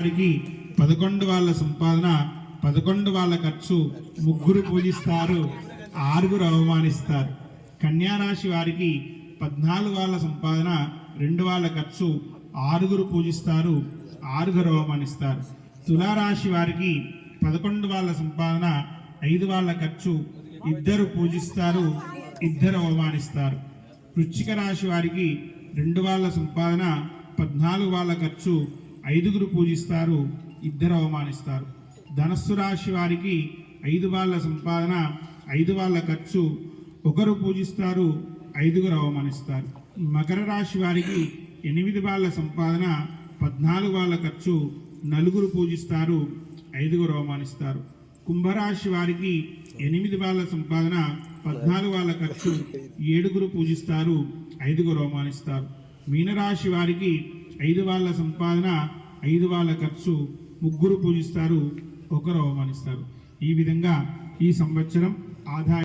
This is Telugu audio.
వారికి పదకొండు వాళ్ళ సంపాదన పదకొండు వాళ్ళ ఖర్చు ముగ్గురు పూజిస్తారు ఆరుగురు అవమానిస్తారు. కన్యారాశి వారికి పద్నాలుగు వాళ్ళ సంపాదన రెండు వాళ్ళ ఖర్చు ఆరుగురు పూజిస్తారు ఆరుగురు అవమానిస్తారు. తులారాశి వారికి పదకొండు వాళ్ళ సంపాదన ఐదు వాళ్ళ ఖర్చు ఇద్దరు పూజిస్తారు ఇద్దరు అవమానిస్తారు. వృచ్చిక రాశి వారికి రెండు వాళ్ళ సంపాదన పద్నాలుగు వాళ్ళ ఖర్చు ఐదుగురు పూజిస్తారు ఇద్దరు అవమానిస్తారు. ధనస్సు రాశి వారికి ఐదు వాళ్ళ సంపాదన ఐదు వాళ్ళ ఖర్చు. ఒకరు పూజిస్తారు ఐదుగురు అవమానిస్తారు. మకర రాశి వారికి ఎనిమిది వాళ్ళ సంపాదన పద్నాలుగు వాళ్ళ ఖర్చు. నలుగురు పూజిస్తారు ఐదుగురు అవమానిస్తారు. కుంభరాశి వారికి ఎనిమిది వాళ్ళ సంపాదన పద్నాలుగు వాళ్ళ ఖర్చు. ఏడుగురు పూజిస్తారు ఐదుగురు అవమానిస్తారు. మీనరాశి వారికి ఐదు వాళ్ళ సంపాదన ఐదు వాళ్ళ ఖర్చు ముగ్గురు పూజిస్తారు ఒకరు అవమానిస్తారు. ఈ విధంగా ఈ సంవత్సరం ఆదాయ